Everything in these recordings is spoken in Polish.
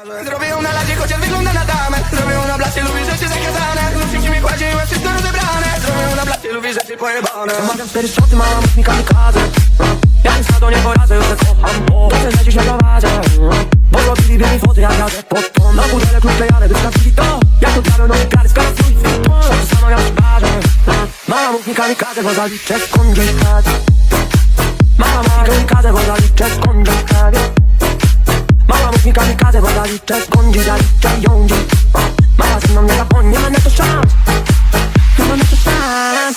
Zrobię ją na ladzie, chociaż wygląda na damę. Zrobię ją na blacie, lubię rzeczy zakazane. Lubię mi kładzie i mam wszystko rozebrane Zrobię ją na blacie, lubię rzeczy pojebane. Zamawiam cztery szoty, mów mi kamikadze Ja nic na to nie poradzę, już tak kocham Dobrze, że dziś nie prowadzę Bo zrobili mi foty, jak jadę pod tą. Na butelek lub klejane, wystawili to. Jak to diabeł nosi kary, skoro swój To. Samo ja w barze Mama mów mi kamikadze, bo zaliczę skąd Mama mi kamikadze, bo zaliczę skąd gdzieś kradł Mama mów mi kamikadze, bo zaliczę skąd gdzieś zaliczę ją gdzieś. Mama ze mną nie zapomni, nie ma na to szans. Nie ma na to szans.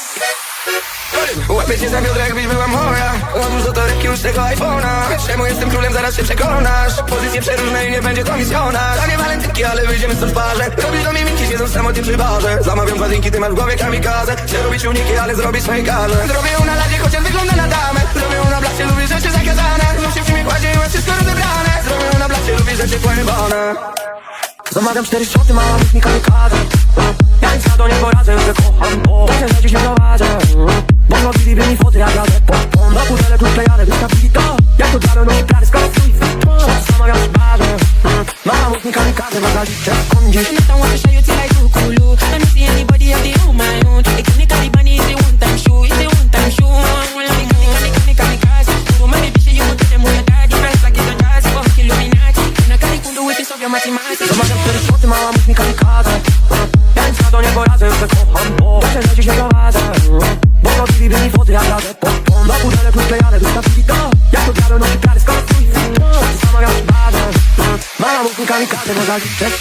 Łapię cię za biodra, jakbyś była moja. Odłóż do torebki już tego iPhone'a. Czemu jestem królem, zaraz się przekonasz. Pozycje przeróżne i nie będzie to misjonarz To nie walentynki, ale wyjdziemy stąd w Robisz do mnie minki, siedząc samotnie przy barze. Zamawiam dwa drinki, ty masz w głowie kamikazę Chcę robić uniki, ale zrobić swoje karze Zrobię ją na ladzie, chociaż wygląda na damę. Zrobię ją na pojebane. Zamawiam cztery szoty, mów mi kamikadze Ja nic na to nie poradzę, tak kocham bo Dobrze, że dziś nie prowadzę Bo zrobiliby mi foty, jak jadę pod tą Na butelek lub klejane, wystawili to. Jak to diabeł nosi plany, skoro swój Zamawiam w barze Mama mów mi kamikadze, bo zaliczę skąd gdzieś I I do. I see anybody do your mathematics. Zamawiam cztery szoty, mama mów mi kamikadze Ja nic na to nie poradzę, już tak kocham bo Dobrze, że dziś nie prowadzę. Bo zrobiliby mi foty, jak jadę pod tą Na butelek lub klejane, wystawili to Jak to diabeł nosi plany, skoro swój Zamawiam w barze Mama mów mi kamikadze, bo zaliczę